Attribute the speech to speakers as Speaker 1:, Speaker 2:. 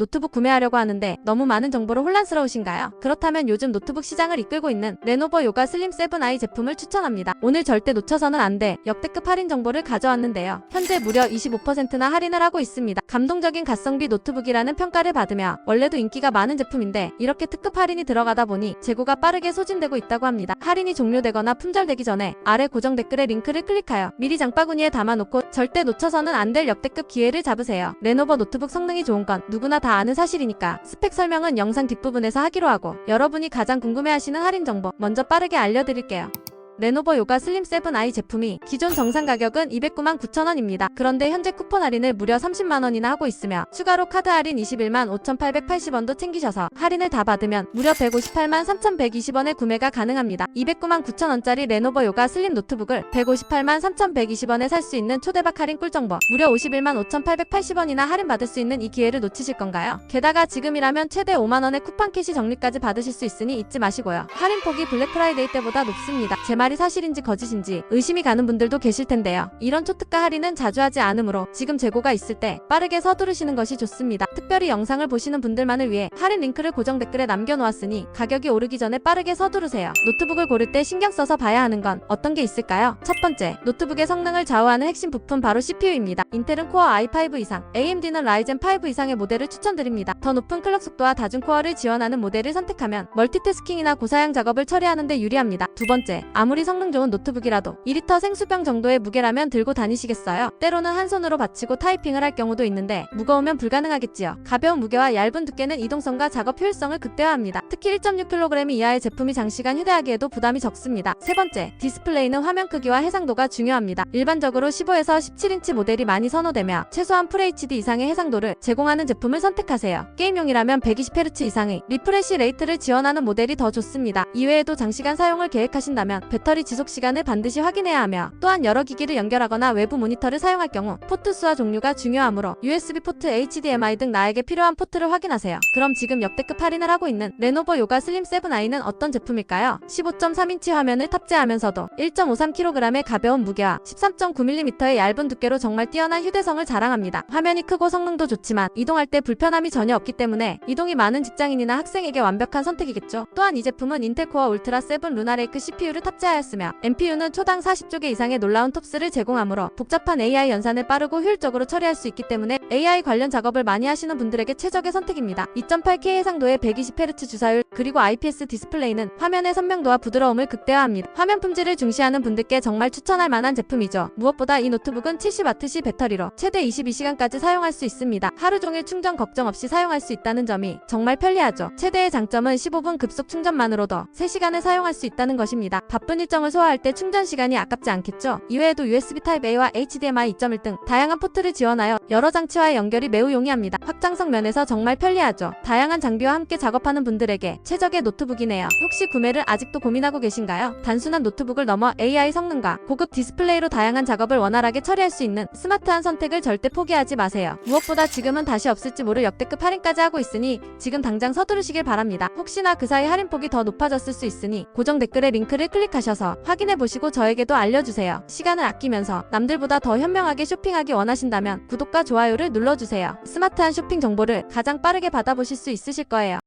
Speaker 1: 노트북 구매하려고 하는데 너무 많은 정보로 혼란스러우신가요? 그렇다면 요즘 노트북 시장을 이끌고 있는 레노버 요가 슬림 7i 제품을 추천합니다. 오늘 절대 놓쳐서는 안 돼. 역대급 할인 정보를 가져왔는데요. 현재 무려 25%나 할인을 하고 있습니다. 감동적인 가성비 노트북이라는 평가를 받으며 원래도 인기가 많은 제품인데 이렇게 특급 할인이 들어가다 보니 재고가 빠르게 소진되고 있다고 합니다. 할인이 종료되거나 품절되기 전에 아래 고정 댓글에 링크를 클릭하여 미리 장바구니에 담아놓고 절대 놓쳐서는 안 될 역대급 기회를 잡으세요. 레노버 노트북 성능이 좋은 건 누구나 다 아는 사실이니까 스펙 설명은 영상 뒷부분에서 하기로 하고 여러분이 가장 궁금해하시는 할인 정보 먼저 빠르게 알려드릴게요. 레노버 요가 슬림 7i 제품이 기존 정상 가격은 209만 9천원입니다. 그런데 현재 쿠폰 할인을 무려 30만원이나 하고 있으며 추가로 카드 할인 21만 5,880원도 챙기셔서 할인을 다 받으면 무려 158만 3,120원에 구매가 가능합니다. 209만 9천원짜리 레노버 요가 슬림 노트북을 158만 3,120원에 살 수 있는 초대박 할인 꿀정보 무려 51만 5,880원이나 할인 받을 수 있는 이 기회를 놓치실 건가요? 게다가 지금이라면 최대 5만원의 쿠팡 캐시 적립까지 받으실 수 있으니 잊지 마시고요. 할인 폭이 블랙 프라이데이 때보다 높습니다. 제말 이 사실인지 거짓인지 의심이 가는 분들도 계실 텐데요. 이런 초특가 할인은 자주 하지 않으므로 지금 재고가 있을 때 빠르게 서두르시는 것이 좋습니다. 특별히 영상을 보시는 분들만을 위해 할인 링크를 고정 댓글에 남겨놓았으니 가격이 오르기 전에 빠르게 서두르세요. 노트북을 고를 때 신경 써서 봐야 하는 건 어떤 게 있을까요? 첫 번째, 노트북의 성능을 좌우하는 핵심 부품 바로 CPU입니다. 인텔은 코어 i5 이상, AMD는 라이젠 5 이상의 모델을 추천드립니다. 더 높은 클럭 속도와 다중 코어를 지원하는 모델을 선택하면 멀티태스킹이나 고사양 작업을 처리하는데 유리합니다. 두 번째, 아무리 성능 좋은 노트북이라도 2리터 생수병 정도의 무게라면 들고 다니시겠어요? 때로는 한 손으로 받치고 타이핑을 할 경우도 있는데 무거우면 불가능하겠지요. 가벼운 무게와 얇은 두께는 이동성과 작업 효율성을 극대화합니다. 특히 1.6kg 이하의 제품이 장시간 휴대하기에도 부담이 적습니다. 세 번째, 디스플레이는 화면 크기와 해상도가 중요합니다. 일반적으로 15에서 17인치 모델이 많이 선호되며 최소한 FHD 이상의 해상도를 제공하는 제품을 선택하세요. 게임용이라면 120Hz 이상의 리프레시 레이트를 지원하는 모델이 더 좋습니다. 이외에도 장시간 사용을 계획하신다면 배터리 지속 시간을 반드시 확인해야 하며 또한 여러 기기를 연결하거나 외부 모니터를 사용할 경우 포트 수와 종류가 중요하므로 USB 포트, HDMI 등 나에게 필요한 포트를 확인하세요. 그럼 지금 역대급 할인을 하고 있는 레노버 요가 슬림 7i는 어떤 제품일까요? 15.3인치 화면을 탑재하면서도 1.53kg의 가벼운 무게와 13.9mm의 얇은 두께로 정말 뛰어난 휴대성을 자랑합니다. 화면이 크고 성능도 좋지만 이동할 때 불편함이 전혀 없기 때문에 이동이 많은 직장인이나 학생에게 완벽한 선택이겠죠. 또한 이 제품은 인텔 코어 울트라 7 루나레이크 CPU를 탑재 하였으며 MPU는 초당 40조 개 이상의 놀라운 톱스를 제공하므로 복잡한 AI 연산을 빠르고 효율적으로 처리할 수 있기 때문에 AI 관련 작업을 많이 하시는 분들에게 최적의 선택입니다. 2.8K 해상도의 120Hz 주사율 그리고 IPS 디스플레이는 화면의 선명도와 부드러움을 극대화합니다. 화면 품질을 중시하는 분들께 정말 추천할 만한 제품이죠. 무엇보다 이 노트북은 70W시 배터리로 최대 22시간까지 사용할 수 있습니다. 하루 종일 충전 걱정 없이 사용할 수 있다는 점이 정말 편리하죠. 최대의 장점은 15분 급속 충전만으로도 3시간을 사용할 수 있다는 것입니다. 바쁜 일정을 소화할 때 충전 시간이 아깝지 않겠죠? 이외에도 USB Type-A와 HDMI 2.1 등 다양한 포트를 지원하여 여러 장치와의 연결이 매우 용이합니다. 확장성 면에서 정말 편리하죠. 다양한 장비와 함께 작업하는 분들에게 최적의 노트북이네요. 혹시 구매를 아직도 고민하고 계신가요? 단순한 노트북을 넘어 AI 성능과 고급 디스플레이로 다양한 작업을 원활하게 처리할 수 있는 스마트한 선택을 절대 포기하지 마세요. 무엇보다 지금은 다시 없을지 모를 역대급 할인까지 하고 있으니 지금 당장 서두르시길 바랍니다. 혹시나 그 사이 할인폭이 더 높아졌을 수 있으니 고정 댓글에 링크를 클릭하 셔서 확인해 보시고 저에게도 알려주세요. 시간을 아끼면서 남들보다 더 현명하게 쇼핑하기 원하신다면 구독과 좋아요를 눌러주세요. 스마트한 쇼핑 정보를 가장 빠르게 받아보실 수 있으실 거예요.